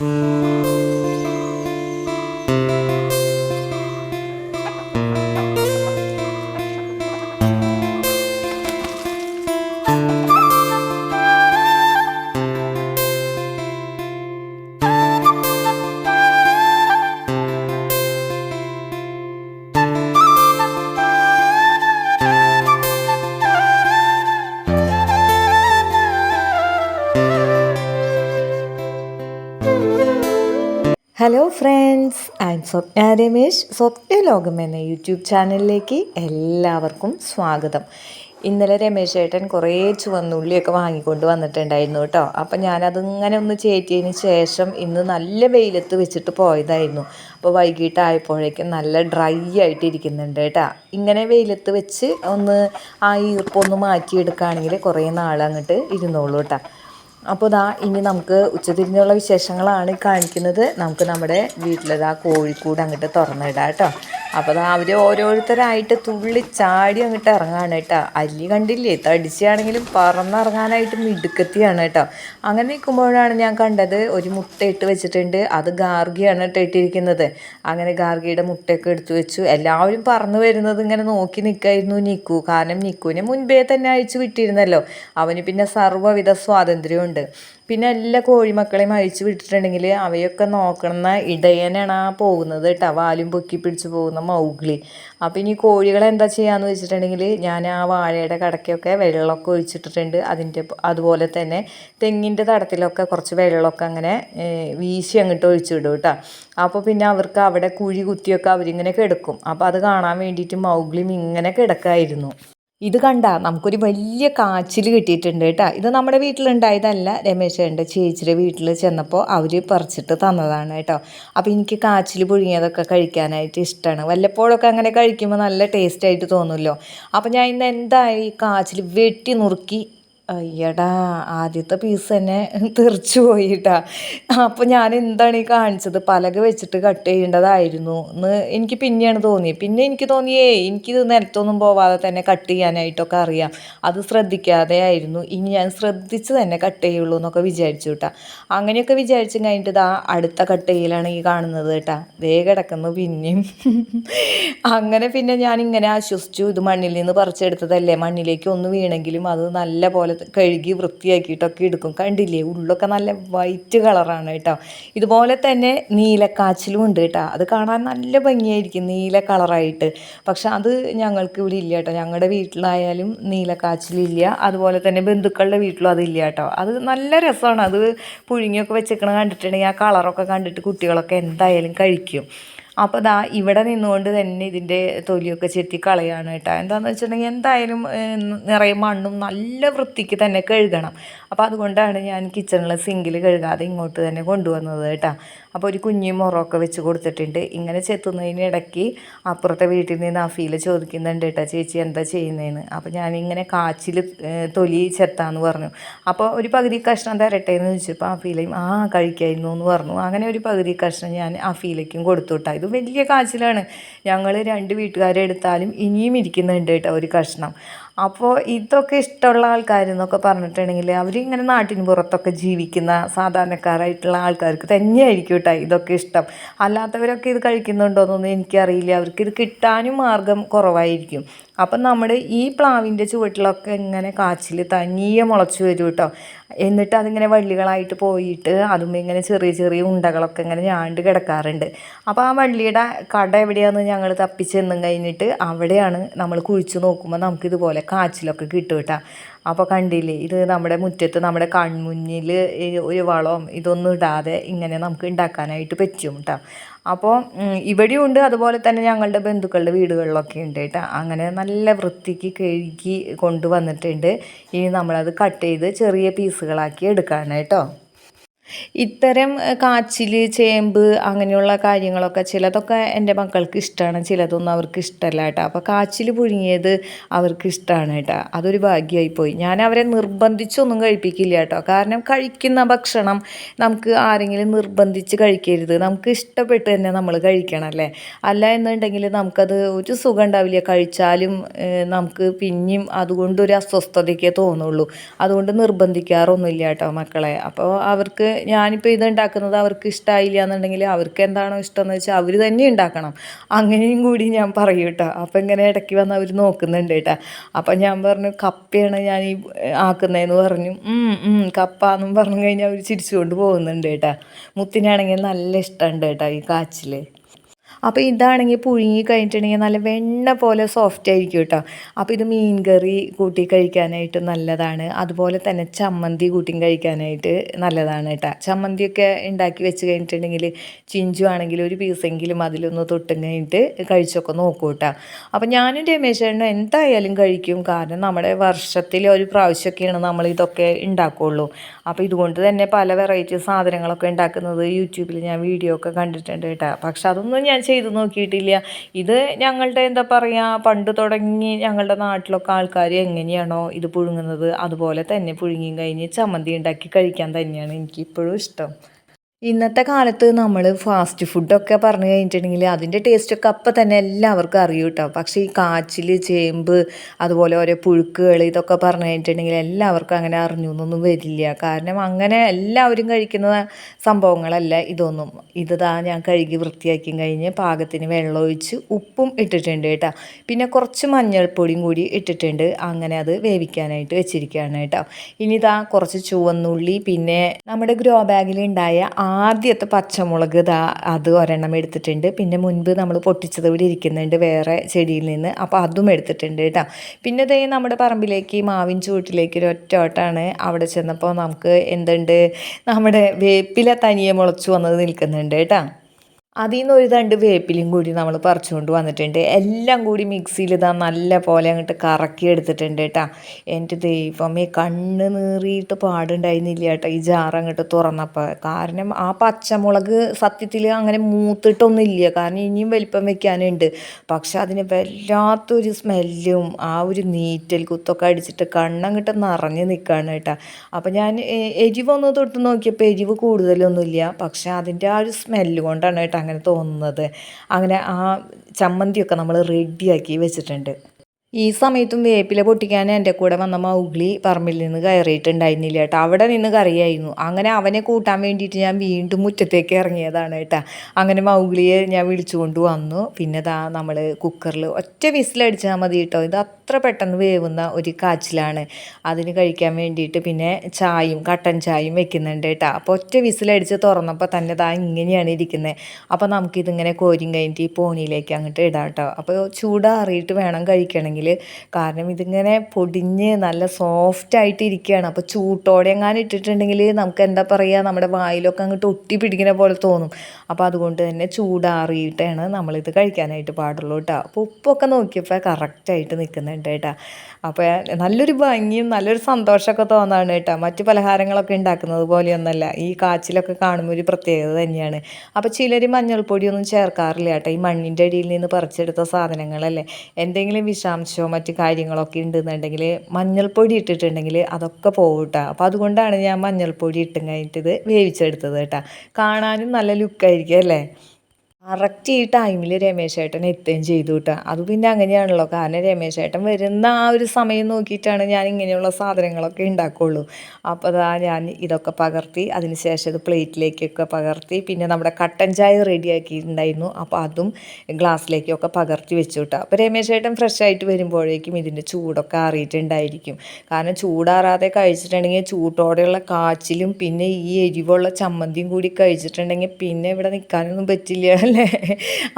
Mm-hmm. Hello friends M Swapna Ramesh Swapna ലോകം എന്ന YouTube ചാനലിലേക്ക് എല്ലാവർക്കും സ്വാഗതം. ഇന്നലെ രമേശ് ഏട്ടൻ കുറേ ചുവന്നുള്ളിയൊക്കെ വാങ്ങിക്കൊണ്ട് വന്നിട്ടുണ്ടായിരുന്നു കേട്ടോ. അപ്പം ഞാനതിങ്ങനെ ഒന്ന് ചേറ്റിയതിന് ശേഷം ഇന്ന് നല്ല വെയിലത്ത് വെച്ചിട്ട് പോയതായിരുന്നു. അപ്പോൾ വൈകിട്ടായപ്പോഴേക്കും നല്ല ഡ്രൈ ആയിട്ട് ഇരിക്കുന്നുണ്ട് കേട്ടോ. ഇങ്ങനെ വെയിലത്ത് വെച്ച് ഒന്ന് ആ ഈർപ്പൊന്ന് മാറ്റിയെടുക്കുകയാണെങ്കിൽ കുറേ നാളങ്ങോട്ട് ഇരുന്നോളൂ കേട്ടോ. അപ്പോൾ ദാ ഇനി നമുക്ക് ഉച്ചതിരിഞ്ഞുള്ള വിശേഷങ്ങളാണ് കാണിക്കുന്നത്. നമുക്ക് നമ്മുടെ വീട്ടിലതാ കോഴിക്കൂട് അങ്ങോട്ട് തുറന്നിടാം കേട്ടോ. അപ്പോൾ ദാ അവർ ഓരോരുത്തരായിട്ട് തുള്ളി ചാടി അങ്ങോട്ട് ഇറങ്ങാണ് കേട്ടോ. അല്ലി കണ്ടില്ലേ? തടിച്ചാണെങ്കിലും പറന്നിറങ്ങാനായിട്ട് മിടുക്കത്തിയാണ് കേട്ടോ. അങ്ങനെ നിൽക്കുമ്പോഴാണ് ഞാൻ കണ്ടത് ഒരു മുട്ട ഇട്ട് വെച്ചിട്ടുണ്ട്. അത് ഗാർഗിയാണ് കേട്ടോ ഇട്ടിരിക്കുന്നത്. അങ്ങനെ ഗാർഗിയുടെ മുട്ടയൊക്കെ എടുത്തു വെച്ചു. എല്ലാവരും പറന്നു വരുന്നത് ഇങ്ങനെ നോക്കി നിൽക്കായിരുന്നു നിക്കു. കാരണം നിക്കുവിനെ മുൻപേ തന്നെ അയച്ചു വിട്ടിരുന്നല്ലോ. അവന് പിന്നെ സർവവിധ സ്വാതന്ത്ര്യമുണ്ട്. പിന്നെ എല്ലാ കോഴിമക്കളെയും അഴിച്ചു വിട്ടിട്ടുണ്ടെങ്കിൽ അവയൊക്കെ നോക്കണമെന്ന ഇടയനാണ് ആ പോകുന്നത് കേട്ടോ. വാലും പൊക്കി പിടിച്ച് പോകുന്ന മൗഗ്ലി. അപ്പോൾ ഇനി കോഴികളെ എന്താ ചെയ്യാന്ന് വെച്ചിട്ടുണ്ടെങ്കിൽ ഞാൻ ആ വാഴയുടെ കടക്കൊക്കെ വെള്ളമൊക്കെ ഒഴിച്ചിട്ടിട്ടുണ്ട്. അതിന്റെ അതുപോലെ തന്നെ തെങ്ങിന്റെ തടത്തിലൊക്കെ കുറച്ച് വെള്ളമൊക്കെ അങ്ങനെ വീശി അങ്ങോട്ട് ഒഴിച്ചിടും കേട്ടോ. അപ്പോൾ പിന്നെ അവർക്ക് അവിടെ കുഴി കുത്തിയൊക്കെ അവരിങ്ങനെ കിടക്കും. അപ്പോൾ അത് കാണാൻ വേണ്ടിയിട്ട് മൗഗ്ലിയും ഇങ്ങനെ കിടക്കായിരുന്നു. ഇത് കണ്ട നമുക്കൊരു വലിയ കാച്ചിൽ കിട്ടിയിട്ടുണ്ട് കേട്ടോ. ഇത് നമ്മുടെ വീട്ടിലുണ്ടായതല്ല രമേശേന്റെ ചേച്ചിയുടെ വീട്ടിൽ ചെന്നപ്പോൾ അവർ പറിച്ചിട്ട് തന്നതാണ് കേട്ടോ. അപ്പോൾ എനിക്ക് കാച്ചിൽ പുഴുങ്ങിയതൊക്കെ കഴിക്കാനായിട്ട് ഇഷ്ടമാണ്. വല്ലപ്പോഴൊക്കെ അങ്ങനെ കഴിക്കുമ്പോൾ നല്ല ടേസ്റ്റ് ആയിട്ട് തോന്നുമല്ലോ. അപ്പോൾ ഞാൻ ഇന്ന് എന്തായാലും ഈ കാച്ചിൽ വെട്ടി നുറുക്കി അയ്യടാ ആദ്യത്തെ പീസ് തന്നെ തെറിച്ചു പോയിട്ടാ. അപ്പോൾ ഞാൻ എന്താണ് ഈ കാണിച്ചത്? പലക വെച്ചിട്ട് കട്ട് ചെയ്യേണ്ടതായിരുന്നു എന്ന് എനിക്ക് പിന്നെയാണ് തോന്നിയത് പിന്നെ എനിക്ക് തോന്നിയേ എനിക്കിത് നിലത്തൊന്നും പോവാതെ തന്നെ കട്ട് ചെയ്യാനായിട്ടൊക്കെ അറിയാം. അത് ശ്രദ്ധിക്കാതെ ആയിരുന്നു. ഇനി ഞാൻ ശ്രദ്ധിച്ച് തന്നെ കട്ട് ചെയ്യുള്ളൂ എന്നൊക്കെ വിചാരിച്ചു കേട്ടാ അങ്ങനെയൊക്കെ വിചാരിച്ചു കഴിഞ്ഞിട്ട് ഇതാ അടുത്ത കട്ട് ചെയ്യലാണ് ഈ കാണുന്നത് കേട്ടാ ദേ കിടക്കുന്നു പിന്നെയും. അങ്ങനെ പിന്നെ ഞാൻ ഇങ്ങനെ ആശ്വസിച്ചു. ഇത് മണ്ണിൽ നിന്ന് പറിച്ചെടുത്തതല്ലേ? മണ്ണിലേക്ക് ഒന്ന് വീണെങ്കിലും അത് നല്ല പോലെ കഴുകി വൃത്തിയാക്കിയിട്ടൊക്കെ എടുക്കും. കണ്ടില്ലേ? ഉള്ളൊക്കെ നല്ല വൈറ്റ് കളറാണ് കേട്ടോ. ഇതുപോലെ തന്നെ നീലക്കാച്ചിലും ഉണ്ട് കേട്ടോ. അത് കാണാൻ നല്ല ഭംഗിയായിരിക്കും നീല കളറായിട്ട് പക്ഷെ അത് ഞങ്ങൾക്ക് ഇവിടെ ഇല്ല കേട്ടോ. ഞങ്ങളുടെ വീട്ടിലായാലും നീലക്കാച്ചിലില്ല. അതുപോലെ തന്നെ ബന്ധുക്കളുടെ വീട്ടിലും അതില്ല കേട്ടോ. അത് നല്ല രസമാണ്. അത് പുഴുങ്ങിയൊക്കെ വെച്ചേക്കണ കണ്ടിട്ടുണ്ടെങ്കിൽ ആ കളറൊക്കെ കണ്ടിട്ട് കുട്ടികളൊക്കെ എന്തായാലും കഴിക്കും. അപ്പോൾ ദാ ഇവിടെ നിന്നുകൊണ്ട് തന്നെ ഇതിന്റെ തൊലിയൊക്കെ ചെത്തി കളയാണ് കേട്ടോ. എന്താണെന്ന് വെച്ചിട്ടുണ്ടെങ്കിൽ എന്തായാലും നിറയെ മണ്ണും നല്ല വൃത്തിക്ക് തന്നെ കഴുകണം. അപ്പോൾ അതുകൊണ്ടാണ് ഞാൻ കിച്ചണിലെ സിങ്കിൽ കഴുകാതെ ഇങ്ങോട്ട് തന്നെ കൊണ്ടുവന്നത് കേട്ടോ. അപ്പോൾ ഒരു കുഞ്ഞു മുറമൊക്കെ വെച്ച് കൊടുത്തിട്ടുണ്ട്. ഇങ്ങനെ ചെത്തുന്നതിനിടയ്ക്ക് അപ്പുറത്തെ വീട്ടിൽ നിന്ന് അഫീൽ ചോദിക്കുന്നുണ്ട് കേട്ടോ ചേച്ചി എന്താ ചെയ്യുന്നതെന്ന് അപ്പോൾ ഞാനിങ്ങനെ കാച്ചിൽ തൊലി ചെത്താന്ന് പറഞ്ഞു. അപ്പോൾ ഒരു പകുതി കഷ്ണം തരട്ടെ എന്ന് ചോദിച്ചപ്പോൾ അഫീലയും ആ കഴിക്കായിരുന്നു എന്ന് പറഞ്ഞു. അങ്ങനെ ഒരു പകുതി കഷ്ണം ഞാൻ അഫീലയ്ക്കും കൊടുത്തു കേട്ടോ. ഇത് വലിയ കാച്ചിലാണ്. ഞങ്ങൾ രണ്ട് വീട്ടുകാരെ എടുത്താലും ഇനിയും ഇരിക്കുന്നുണ്ട് കേട്ടോ ഒരു കഷ്ണം. അപ്പോൾ ഇതൊക്കെ ഇഷ്ടമുള്ള ആൾക്കാരെന്നൊക്കെ പറഞ്ഞിട്ടുണ്ടെങ്കിൽ അവരിങ്ങനെ നാട്ടിന് പുറത്തൊക്കെ ജീവിക്കുന്ന സാധാരണക്കാരായിട്ടുള്ള ആൾക്കാർക്ക് തന്നെയായിരിക്കും കേട്ടോ ഇതൊക്കെ ഇഷ്ടം. അല്ലാത്തവരൊക്കെ ഇത് കഴിക്കുന്നുണ്ടോയെന്നൊന്നും എനിക്കറിയില്ല. അവർക്ക് ഇത് കിട്ടാനും മാർഗം കുറവായിരിക്കും. അപ്പം നമ്മുടെ ഈ പ്ലാവിന്റെ ചുവട്ടിലൊക്കെ ഇങ്ങനെ കാച്ചിൽ തനിയെ മുളച്ച് വരും കേട്ടോ. എന്നിട്ട് അതിങ്ങനെ വള്ളികളായിട്ട് പോയിട്ട് അതും ഇങ്ങനെ ചെറിയ ചെറിയ ഉണ്ടകളൊക്കെ ഇങ്ങനെ ഞാണ്ട് കിടക്കാറുണ്ട്. അപ്പോൾ ആ വള്ളിയുടെ കട എവിടെയാണെന്ന് ഞങ്ങൾ തപ്പിച്ചെന്നും കഴിഞ്ഞിട്ട് അവിടെയാണ് നമ്മൾ കുഴിച്ച് നോക്കുമ്പോൾ നമുക്കിതുപോലെ കാച്ചിലൊക്കെ കിട്ടും കേട്ടോ. അപ്പോൾ കണ്ടില്ലേ ഇത് നമ്മുടെ മുറ്റത്ത് നമ്മുടെ കൺമുന്നിൽ ഒരു വളവും ഇതൊന്നും ഇടാതെ ഇങ്ങനെ നമുക്ക് ഉണ്ടാക്കാനായിട്ട് പറ്റും കേട്ടോ. അപ്പോൾ ഇവിടെയും ഉണ്ട്. അതുപോലെ തന്നെ ഞങ്ങളുടെ ബന്ധുക്കളുടെ വീടുകളിലൊക്കെ ഉണ്ട് കേട്ടോ. അങ്ങനെ നല്ല വൃത്തിക്ക് കഴുകി കൊണ്ടുവന്നിട്ടുണ്ട്. ഇനി നമ്മളത് കട്ട് ചെയ്ത് ചെറിയ പീസുകളാക്കി എടുക്കുകയാണ് കേട്ടോ. ഇത്തരം കാച്ചിൽ ചേമ്പ് അങ്ങനെയുള്ള കാര്യങ്ങളൊക്കെ ചിലതൊക്കെ എന്റെ മക്കൾക്ക് ഇഷ്ടമാണ് ചിലതൊന്നും അവർക്ക് ഇഷ്ടമല്ല കേട്ടോ. അപ്പോൾ കാച്ചിൽ പുഴുങ്ങിയത് അവർക്ക് ഇഷ്ടമാണ് കേട്ടോ. അതൊരു ഭാഗ്യമായി പോയി. ഞാൻ അവരെ നിർബന്ധിച്ചൊന്നും കഴിപ്പിക്കില്ല കേട്ടോ. കാരണം കഴിക്കുന്ന ഭക്ഷണം നമുക്ക് ആരെങ്കിലും നിർബന്ധിച്ച് കഴിക്കരുത്. നമുക്ക് ഇഷ്ടപ്പെട്ട് തന്നെ നമ്മൾ കഴിക്കണം അല്ലേ? അല്ല എന്നുണ്ടെങ്കിൽ നമുക്കത് ഒരു സുഖം ഉണ്ടാവില്ല. കഴിച്ചാലും നമുക്ക് പിന്നെയും അതുകൊണ്ടൊരു അസ്വസ്ഥതയ്ക്കേ തോന്നുള്ളൂ. അതുകൊണ്ട് നിർബന്ധിക്കാറൊന്നുമില്ല കേട്ടോ മക്കളെ. അപ്പോൾ അവർക്ക് ഞാനിപ്പോൾ ഇത് ഉണ്ടാക്കുന്നത് അവർക്ക് ഇഷ്ടമായില്ല എന്നുണ്ടെങ്കിൽ അവർക്ക് എന്താണോ ഇഷ്ടം എന്ന് വെച്ചാൽ അവർ തന്നെ ഉണ്ടാക്കണം. അങ്ങനെയും കൂടി ഞാൻ പറയും കേട്ടോ. അപ്പം ഇങ്ങനെ ഇടയ്ക്ക് വന്ന് അവർ നോക്കുന്നുണ്ട് കേട്ടോ. അപ്പം ഞാൻ പറഞ്ഞു കപ്പയാണ് ഞാൻ ഈ ആക്കുന്നതെന്ന് പറഞ്ഞു. "ഉം, ഉം, കപ്പ എന്നും പറഞ്ഞു കഴിഞ്ഞാൽ അവർ ചിരിച്ചുകൊണ്ട് പോകുന്നുണ്ട് കേട്ടോ. മുത്തിനാണെങ്കിൽ നല്ല ഇഷ്ടമുണ്ട് കേട്ടോ ഈ കാച്ചിൽ അപ്പോൾ ഇതാണെങ്കിൽ പുഴുങ്ങി കഴിഞ്ഞിട്ടുണ്ടെങ്കിൽ നല്ല വെണ്ണ പോലെ സോഫ്റ്റ് ആയിരിക്കും കേട്ടോ. അപ്പോൾ ഇത് മീൻ കറി കൂട്ടി കഴിക്കാനായിട്ട് നല്ലതാണ്. അതുപോലെ തന്നെ ചമ്മന്തി കൂട്ടി കഴിക്കാനായിട്ട് നല്ലതാണ് കേട്ടോ. ചമ്മന്തിയൊക്കെ ഉണ്ടാക്കി വെച്ച് കഴിഞ്ഞിട്ടുണ്ടെങ്കിൽ ചിഞ്ചു ആണെങ്കിൽ ഒരു പീസെങ്കിലും അതിലൊന്ന് തൊട്ടും കഴിഞ്ഞിട്ട് കഴിച്ചൊക്കെ നോക്കൂ കേട്ടോ. അപ്പോൾ ഞാനും രമേശേട്ടനും എന്തായാലും കഴിക്കും. കാരണം നമ്മുടെ വർഷത്തിൽ ഒരു പ്രാവശ്യമൊക്കെയാണ് നമ്മൾ ഇതൊക്കെ ഉണ്ടാക്കുകയുള്ളൂ അപ്പോൾ ഇതുകൊണ്ട് തന്നെ പല വെറൈറ്റി സാധനങ്ങളൊക്കെ ഉണ്ടാക്കുന്നത് യൂട്യൂബിൽ ഞാൻ വീഡിയോ ഒക്കെ കണ്ടിട്ടുണ്ട് കേട്ടോ. പക്ഷെ അതൊന്നും ഞാൻ ചെയ്ത് നോക്കിയിട്ടില്ല. ഇത് ഞങ്ങളുടെ എന്താ പറയുക പണ്ട് തുടങ്ങി ഞങ്ങളുടെ നാട്ടിലൊക്കെ ആൾക്കാർ എങ്ങനെയാണോ ഇത് പുഴുങ്ങുന്നത് അതുപോലെ തന്നെ പുഴുങ്ങിയും കഴിഞ്ഞ് ചമ്മന്തി ഉണ്ടാക്കി കഴിക്കാൻ തന്നെയാണ് എനിക്കിപ്പോഴും ഇഷ്ടം. ഇന്നത്തെ കാലത്ത് നമ്മൾ ഫാസ്റ്റ് ഫുഡൊക്കെ പറഞ്ഞു കഴിഞ്ഞിട്ടുണ്ടെങ്കിൽ അതിന്റെ ടേസ്റ്റൊക്കെ അപ്പം തന്നെ എല്ലാവർക്കും അറിയും കേട്ടോ. പക്ഷേ ഈ കാച്ചിൽ ചേമ്പ് അതുപോലെ ഓരോ പുഴുക്കുകൾ ഇതൊക്കെ പറഞ്ഞു കഴിഞ്ഞിട്ടുണ്ടെങ്കിൽ എല്ലാവർക്കും അങ്ങനെ അറിഞ്ഞു എന്നൊന്നും വരില്ല. കാരണം അങ്ങനെ എല്ലാവരും കഴിക്കുന്ന സംഭവങ്ങളല്ല ഇതൊന്നും. ഇതാ ഞാൻ കഴുകി വൃത്തിയാക്കി കഴിഞ്ഞ് പാകത്തിന് വെള്ളം ഒഴിച്ച് ഉപ്പും ഇട്ടിട്ടുണ്ട് കേട്ടോ. പിന്നെ കുറച്ച് മഞ്ഞൾപ്പൊടിയും കൂടി ഇട്ടിട്ടുണ്ട്. അങ്ങനെ അത് വേവിക്കാനായിട്ട് വെച്ചിരിക്കുകയാണ് കേട്ടോ. ഇനി ഇതാ കുറച്ച് ചുവന്നുള്ളി പിന്നെ നമ്മുടെ ഗ്രോ ബാഗിൽ ഉണ്ടായ ആദ്യത്തെ പച്ചമുളക് ഇതാ അത് ഒരെണ്ണം എടുത്തിട്ടുണ്ട്. പിന്നെ മുൻപ് നമ്മൾ പൊട്ടിച്ചത് ഇവിടെ ഇരിക്കുന്നുണ്ട് വേറെ ചെടിയിൽ നിന്ന്. അപ്പോൾ അതും എടുത്തിട്ടുണ്ട് കേട്ടോ. പിന്നെ ഇതേ നമ്മുടെ പറമ്പിലേക്ക് മാവിൻ ചൂട്ടിലേക്ക് ഒരു ഒറ്റ ഓട്ടാണ് അവിടെ ചെന്നപ്പോൾ നമുക്ക് എന്തുണ്ട്? നമ്മുടെ വേപ്പില തനിയെ മുളച്ചു വന്നത് നിൽക്കുന്നുണ്ട് കേട്ടോ. അതിൽ നിന്ന് ഒരു രണ്ട് വേപ്പിലും കൂടി നമ്മൾ പറിച്ചുകൊണ്ട് വന്നിട്ടുണ്ട്. എല്ലാം കൂടി മിക്സിയിൽ ഇതാ നല്ല പോലെ അങ്ങോട്ട് കറക്കി എടുത്തിട്ടുണ്ട് കേട്ടോ. എന്റെ ദൈവമേ കണ്ണ് നീറിയിട്ട് പാടുണ്ടായിരുന്നില്ല കേട്ടോ ഈ ജാർ അങ്ങോട്ട് തുറന്നപ്പോൾ കാരണം ആ പച്ചമുളക് സത്യത്തിൽ അങ്ങനെ മൂത്തിട്ടൊന്നുമില്ല. കാരണം ഇനിയും വലിപ്പം വെക്കാനുണ്ട്. പക്ഷെ അതിന് വല്ലാത്തൊരു സ്മെല്ലും ആ ഒരു നീറ്റൽ കുത്തൊക്കെ അടിച്ചിട്ട് കണ്ണങ്ങോട്ട് നിറഞ്ഞ് നിൽക്കുകയാണ് കേട്ടോ. അപ്പോൾ ഞാൻ എരിവൊന്ന് തൊട്ട് നോക്കിയപ്പോൾ എരിവ് കൂടുതലൊന്നുമില്ല. പക്ഷെ അതിന്റെ ആ ഒരു സ്മെല്ല് കൊണ്ടാണ് കേട്ടോ അങ്ങനെ തോന്നുന്നത്. അങ്ങനെ ആ ചമ്മന്തിയൊക്കെ നമ്മൾ റെഡിയാക്കി വെച്ചിട്ടുണ്ട്. ഈ സമയത്തും വേപ്പില പൊട്ടിക്കാൻ എന്റെ കൂടെ വന്ന മൗഗ്ലി പറമ്പിൽ നിന്ന് കയറിയിട്ടുണ്ടായിരുന്നില്ല കേട്ടോ. അവിടെ നിന്ന് കറിയായിരുന്നു. അങ്ങനെ അവനെ കൂട്ടാൻ വേണ്ടിയിട്ട് ഞാൻ വീണ്ടും മുറ്റത്തേക്ക് ഇറങ്ങിയതാണ് കേട്ടോ. അങ്ങനെ മൗഗ്ലിയെ ഞാൻ വിളിച്ചുകൊണ്ട് വന്നു. പിന്നെ ദാ നമ്മൾ കുക്കറിൽ ഒറ്റ വിസിലടിച്ചാൽ മതി കേട്ടോ. ഇത് അത്ര പെട്ടെന്ന് വേവുന്ന ഒരു കാച്ചിലാണ്. അതിന് കഴിക്കാൻ വേണ്ടിയിട്ട് പിന്നെ ചായയും കട്ടൻ ചായയും വെക്കുന്നുണ്ട് കേട്ടോ. അപ്പോൾ ഒറ്റ വിസിലടിച്ച് തുറന്നപ്പോൾ തന്നെ ദാ ഇങ്ങനെയാണ് ഇരിക്കുന്നത്. അപ്പോൾ നമുക്കിതിങ്ങനെ കോരിയും കഴിഞ്ഞിട്ട് ഈ പോണിയിലേക്ക് അങ്ങോട്ട് ഇടാം കേട്ടോ. അപ്പോൾ ചൂടാറിയിട്ട് വേണം കഴിക്കണമെങ്കിൽ കാരണം ഇതിങ്ങനെ പൊടിഞ്ഞ് നല്ല സോഫ്റ്റ് ആയിട്ട് ഇരിക്കുകയാണ് അപ്പോൾ ചൂട്ടോടെ എങ്ങാനും ഇട്ടിട്ടുണ്ടെങ്കിൽ നമുക്ക് എന്താ പറയുക നമ്മുടെ വായിലൊക്കെ അങ്ങോട്ട് ഒട്ടി പിടിക്കുന്ന പോലെ തോന്നും. അപ്പോൾ അതുകൊണ്ട് തന്നെ ചൂടാറിയിട്ടാണ് നമ്മളിത് കഴിക്കാനായിട്ട് പാടുള്ളൂ കേട്ടോ അപ്പോൾ ഉപ്പൊക്കെ നോക്കിയപ്പോൾ കറക്റ്റായിട്ട് നിൽക്കുന്നുണ്ട് കേട്ടോ അപ്പോൾ നല്ലൊരു ഭംഗിയും നല്ലൊരു സന്തോഷമൊക്കെ തോന്നാണ് കേട്ടോ മറ്റ് പലഹാരങ്ങളൊക്കെ ഉണ്ടാക്കുന്നത് പോലെയൊന്നല്ല. ഈ കാച്ചിലൊക്കെ കാണുമ്പോൾ ഒരു പ്രത്യേകത തന്നെയാണ്. അപ്പോൾ ചിലർ മഞ്ഞൾപ്പൊടിയൊന്നും ചേർക്കാറില്ല കേട്ടോ ഈ മണ്ണിന്റെ അടിയിൽ നിന്ന് പറിച്ചെടുത്ത സാധനങ്ങളല്ലേ. എന്തെങ്കിലും വിഷാംശമോ മറ്റു കാര്യങ്ങളൊക്കെ ഉണ്ടെന്നുണ്ടെങ്കിൽ മഞ്ഞൾപ്പൊടി ഇട്ടിട്ടുണ്ടെങ്കിൽ അതൊക്കെ പോകും കേട്ടോ അപ്പോൾ അതുകൊണ്ടാണ് ഞാൻ മഞ്ഞൾപ്പൊടി ഇട്ടും കഴിഞ്ഞിട്ട് ഇത് വേവിച്ചെടുത്തത് കേട്ടോ. കാണാനും നല്ല ലുക്കായിരിക്കും അല്ലേ? കറക്റ്റ് ഈ ടൈമിൽ രമേശ് ഏട്ടൻ എത്തുകയും ചെയ്തു കേട്ടോ അത് പിന്നെ അങ്ങനെയാണല്ലോ. കാരണം രമേശ് ഏട്ടൻ വരുന്ന ആ ഒരു സമയം നോക്കിയിട്ടാണ് ഞാൻ ഇങ്ങനെയുള്ള സാധനങ്ങളൊക്കെ ഉണ്ടാക്കുകയുള്ളൂ അപ്പോൾ അതാ ഞാൻ ഇതൊക്കെ പകർത്തി അതിനുശേഷം ഇത് പ്ലേറ്റിലേക്കൊക്കെ പകർത്തി പിന്നെ നമ്മുടെ കട്ടൻ ചായ റെഡിയാക്കിയിട്ടുണ്ടായിരുന്നു. അപ്പോൾ അതും ഗ്ലാസ്സിലേക്കൊക്കെ പകർത്തി വെച്ചു കേട്ടോ അപ്പോൾ രമേശ് ഏട്ടൻ ഫ്രഷ് ആയിട്ട് വരുമ്പോഴേക്കും ഇതിന്റെ ചൂടൊക്കെ ആറിയിട്ടുണ്ടായിരിക്കും. കാരണം ചൂടാറാതെ കഴിച്ചിട്ടുണ്ടെങ്കിൽ ചൂട്ടോടെയുള്ള കാച്ചിലും പിന്നെ ഈ എരിവുള്ള ചമ്മന്തിയും കൂടി കഴിച്ചിട്ടുണ്ടെങ്കിൽ പിന്നെ ഇവിടെ നിൽക്കാനൊന്നും പറ്റില്ല.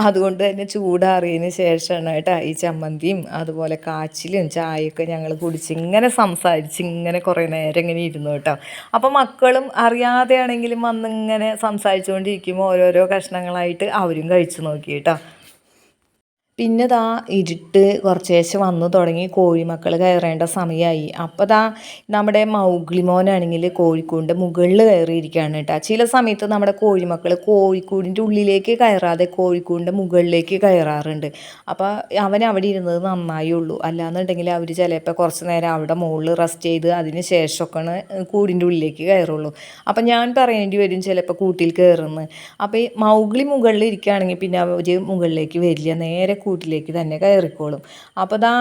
അതുകൊണ്ട് തന്നെ ചൂടാറിയതിന് ശേഷമാണ് കേട്ടോ ഈ ചമ്മന്തിയും അതുപോലെ കാച്ചിലും ചായയൊക്കെ ഞങ്ങൾ കുടിച്ച് ഇങ്ങനെ സംസാരിച്ച് ഇങ്ങനെ കുറേ നേരം ഇങ്ങനെ ഇരുന്നു കേട്ടോ. അപ്പോൾ മക്കളും അറിയാതെ ആണെങ്കിലും വന്നിങ്ങനെ സംസാരിച്ചുകൊണ്ടിരിക്കുമ്പോൾ ഓരോരോ കഷ്ണങ്ങളായിട്ട് അവരും കഴിച്ചു നോക്കി കേട്ടോ. പിന്നെ ദാ ഇരുട്ട് കുറച്ചേശം വന്നു തുടങ്ങി കോഴിമക്കൾ കയറേണ്ട സമയമായി അപ്പോൾ ദാ നമ്മുടെ മൗഗ്ലി മോനാണെങ്കിൽ കോഴിക്കൂടിന്റെ മുകളിൽ കയറിയിരിക്കുകയാണ് കേട്ടോ. ചില സമയത്ത് നമ്മുടെ കോഴിമക്കൾ കോഴിക്കൂടിന്റെ ഉള്ളിലേക്ക് കയറാതെ കോഴിക്കൂടിന്റെ മുകളിലേക്ക് കയറാറുണ്ട്. അപ്പോൾ അവൻ അവിടെ ഇരുന്നത് നന്നായി ഉള്ളൂ. അല്ലാന്നുണ്ടെങ്കിൽ അവർ ചിലപ്പോൾ കുറച്ച് നേരം അവിടെ മുകളിൽ റെസ്റ്റ് ചെയ്ത് അതിന് ശേഷമൊക്കെയാണ് കൂടിന്റെ ഉള്ളിലേക്ക് കയറുള്ളൂ. അപ്പം ഞാൻ പറയേണ്ടി വരും ചിലപ്പോൾ കൂട്ടിൽ കയറുന്നത് അപ്പോൾ ഈ മൗഗ്ലി മുകളിൽ ഇരിക്കുകയാണെങ്കിൽ പിന്നെ അവർ മുകളിലേക്ക് വരില്ല. നേരെ കൂട്ടിലേക്ക് തന്നെ കയറിക്കോളും. അപ്പോൾ ദാ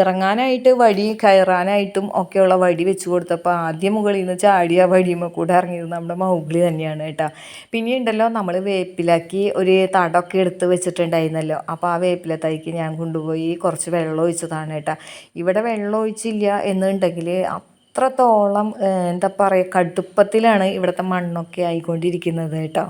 ഇറങ്ങാനായിട്ട് വഴി കയറാനായിട്ടും ഒക്കെയുള്ള വടി വെച്ച് കൊടുത്തപ്പോൾ ആദ്യം മുകളിൽ നിന്ന് ചാടിയ വടിയുമ്പോൾ കൂടെ ഇറങ്ങിയത് നമ്മുടെ മൗഗ്ലി തന്നെയാണ് കേട്ടോ. പിന്നെ ഉണ്ടല്ലോ നമ്മൾ വേപ്പിലാക്കി ഒരു തടമൊക്കെ എടുത്ത് വെച്ചിട്ടുണ്ടായിരുന്നല്ലോ. അപ്പോൾ ആ വേപ്പില തൈക്ക് ഞാൻ കൊണ്ടുപോയി കുറച്ച് വെള്ളം ഒഴിച്ചതാണ് കേട്ടോ. ഇവിടെ വെള്ളം ഒഴിച്ചില്ല എന്നുണ്ടെങ്കിൽ അത്രത്തോളം എന്താ പറയുക കടുപ്പത്തിലാണ് ഇവിടുത്തെ മണ്ണൊക്കെ ആയിക്കൊണ്ടിരിക്കുന്നത് കേട്ടോ.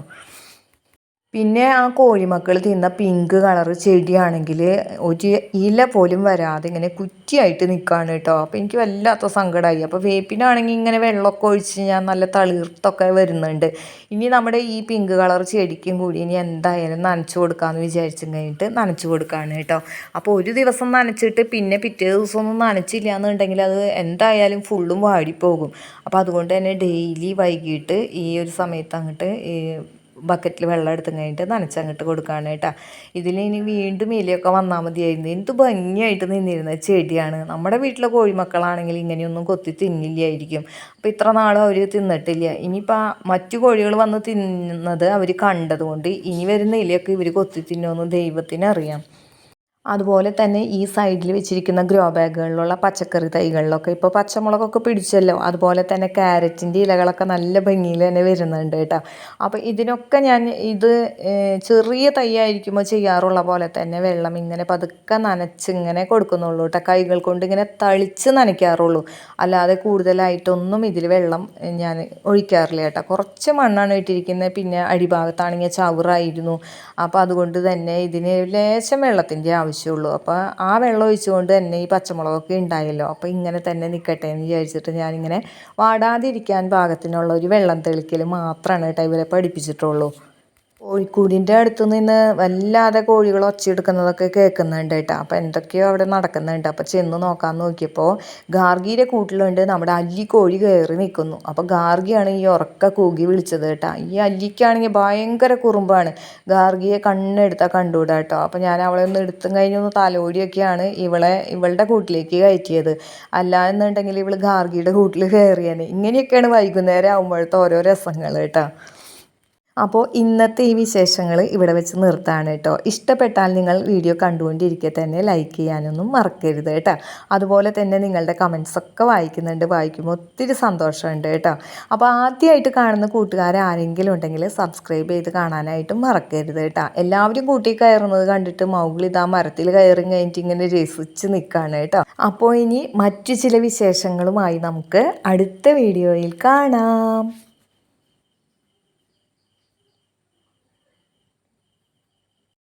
പിന്നെ ആ കോഴിമക്കൾ തിന്ന പിങ്ക് കളർ ചെടിയാണെങ്കിൽ ഒരു ഇല പോലും വരാതെ ഇങ്ങനെ കുറ്റിയായിട്ട് നിൽക്കുകയാണ് കേട്ടോ അപ്പോൾ എനിക്ക് വല്ലാത്ത സങ്കടമായി അപ്പോൾ വേപ്പിനാണെങ്കിൽ ഇങ്ങനെ വെള്ളമൊക്കെ ഒഴിച്ച് ഞാൻ നല്ല തളിർത്തൊക്കെ വരുന്നുണ്ട്. ഇനി നമ്മുടെ ഈ പിങ്ക് കളർ ചെടിക്കും കൂടി ഇനി എന്തായാലും നനച്ചു കൊടുക്കാമെന്ന് വിചാരിച്ചു കഴിഞ്ഞിട്ട് നനച്ചു കൊടുക്കുകയാണ് കേട്ടോ അപ്പോൾ ഒരു ദിവസം നനച്ചിട്ട് പിന്നെ പിറ്റേ ദിവസമൊന്നും നനച്ചില്ല എന്നുണ്ടെങ്കിൽ അത് എന്തായാലും ഫുള്ളും വാടിപ്പോകും. അപ്പോൾ അതുകൊണ്ട് തന്നെ ഡെയിലി വൈകിട്ട് ഈ ഒരു സമയത്ത് അങ്ങോട്ട് ബക്കറ്റിൽ വെള്ളം എടുത്തും കഴിഞ്ഞിട്ട് നനച്ചങ്ങോട്ട് കൊടുക്കുകയാണ് കേട്ടോ. ഇനി വീണ്ടും ഇലയൊക്കെ വന്നാൽ മതിയായിരുന്നു. എന്ത് ഭംഗിയായിട്ട് നിന്നിരുന്ന ചെടിയാണ്. നമ്മുടെ വീട്ടിലെ കോഴിമക്കളാണെങ്കിൽ ഇങ്ങനെയൊന്നും കൊത്തി തിന്നില്ലായിരിക്കും. അപ്പോൾ ഇത്ര നാളും അവർ തിന്നിട്ടില്ല. ഇനിയിപ്പോൾ മറ്റു കോഴികൾ വന്ന് തിന്നുന്നത് അവർ കണ്ടതുകൊണ്ട് ഇനി വരുന്ന ഇലയൊക്കെ ഇവർ കൊത്തി തിന്നുമെന്ന് ദൈവത്തിനറിയാം അതുപോലെ തന്നെ ഈ സൈഡിൽ വെച്ചിരിക്കുന്ന ഗ്രോ ബാഗുകളിലുള്ള പച്ചക്കറി തൈകളിലൊക്കെ ഇപ്പോൾ പച്ചമുളകൊക്കെ പിടിച്ചല്ലോ. അതുപോലെ തന്നെ ക്യാരറ്റിന്റെ ഇലകളൊക്കെ നല്ല ഭംഗിയിൽ തന്നെ വരുന്നുണ്ട് കേട്ടോ. അപ്പോൾ ഇതിനൊക്കെ ഞാൻ ഇത് ചെറിയ തൈ ആയിരിക്കുമ്പോൾ ചെയ്യാറുള്ള പോലെ തന്നെ വെള്ളം ഇങ്ങനെ പതുക്കെ നനച്ച് ഇങ്ങനെ കൊടുക്കുന്നുള്ളൂ കേട്ടോ. കൈകൾ കൊണ്ട് ഇങ്ങനെ തളിച്ച് നനയ്ക്കാറുള്ളൂ. അല്ലാതെ കൂടുതലായിട്ടൊന്നും ഇതിൽ വെള്ളം ഞാൻ ഒഴിക്കാറില്ല കേട്ടോ. കുറച്ച് മണ്ണാണ് ഇട്ടിരിക്കുന്നത്. പിന്നെ അടിഭാഗത്താണെങ്കിൽ ചവറായിരുന്നു. അപ്പോൾ അതുകൊണ്ട് തന്നെ ഇതിന് ലേശം വെള്ളത്തിന്റെ ആവശ്യമുള്ളൂ. അപ്പോൾ ആ വെള്ളം ഒഴിച്ചുകൊണ്ട് തന്നെ ഈ പച്ചമുളകൊക്കെ ഉണ്ടായല്ലോ. അപ്പോൾ ഇങ്ങനെ തന്നെ നിൽക്കട്ടെ എന്ന് വിചാരിച്ചിട്ട് ഞാനിങ്ങനെ വാടാതിരിക്കാൻ പാകത്തിനുള്ള ഒരു വെള്ളം തെളിക്കൽ മാത്രമാണ് കേട്ടോ ഇവരെ പഠിപ്പിച്ചിട്ടുള്ളൂ. കോഴിക്കൂടിന്റെ അടുത്ത് നിന്ന് വല്ലാതെ കോഴികൾ ഒച്ചയെടുക്കുന്നതൊക്കെ കേൾക്കുന്നുണ്ട് കേട്ടോ. അപ്പോൾ എന്തൊക്കെയോ അവിടെ നടക്കുന്നുണ്ട്. അപ്പോൾ ചെന്ന് നോക്കാൻ നോക്കിയപ്പോൾ ഗാർഗിയുടെ കൂട്ടിലുണ്ട് നമ്മുടെ അല്ലി കോഴി കയറി നിൽക്കുന്നു. അപ്പോൾ ഗാർഗിയാണ് ഈ ഉറക്ക കൂകി വിളിച്ചത് കേട്ടോ. ഈ അല്ലിക്കാണെങ്കിൽ ഭയങ്കര കുറുമ്പാണ്. ഗാർഗിയെ കണ്ണെടുത്താൽ കണ്ടുകൂടാ കേട്ടോ. അപ്പോൾ ഞാൻ അവളെ ഒന്ന് എടുത്തും കഴിഞ്ഞൊന്ന് തലോടിയൊക്കെയാണ് ഇവളെ ഇവളുടെ കൂട്ടിലേക്ക് കയറ്റിയത്. അല്ല എന്നുണ്ടെങ്കിൽ ഇവൾ ഗാർഗിയുടെ കൂട്ടിൽ കയറിയാണ് ഇങ്ങനെയൊക്കെയാണ് വൈകുന്നേരം ആകുമ്പോഴത്തെ ഓരോ രസങ്ങൾ കേട്ടോ. അപ്പോൾ ഇന്നത്തെ ഈ വിശേഷങ്ങൾ ഇവിടെ വെച്ച് നിർത്താണ് കേട്ടോ ഇഷ്ടപ്പെട്ടാൽ നിങ്ങൾ വീഡിയോ കണ്ടുകൊണ്ടിരിക്കെ തന്നെ ലൈക്ക് ചെയ്യാനൊന്നും മറക്കരുത് കേട്ടോ അതുപോലെ തന്നെ നിങ്ങളുടെ കമൻസൊക്കെ വായിക്കുന്നുണ്ട് വായിക്കുമ്പോൾ ഒത്തിരി സന്തോഷമുണ്ട് കേട്ടോ അപ്പോൾ ആദ്യമായിട്ട് കാണുന്ന കൂട്ടുകാർ ആരെങ്കിലും ഉണ്ടെങ്കിൽ സബ്സ്ക്രൈബ് ചെയ്ത് കാണാനായിട്ടും മറക്കരുത് കേട്ടോ എല്ലാവരും കൂട്ടി കയറുന്നത് കണ്ടിട്ട് മൗഗ്ലി ഇതാ മരത്തിൽ കയറി കഴിഞ്ഞിട്ട് ഇങ്ങനെ രസിച്ച് നിൽക്കുകയാണ് കേട്ടോ അപ്പോൾ ഇനി മറ്റു ചില വിശേഷങ്ങളുമായി നമുക്ക് അടുത്ത വീഡിയോയിൽ കാണാം.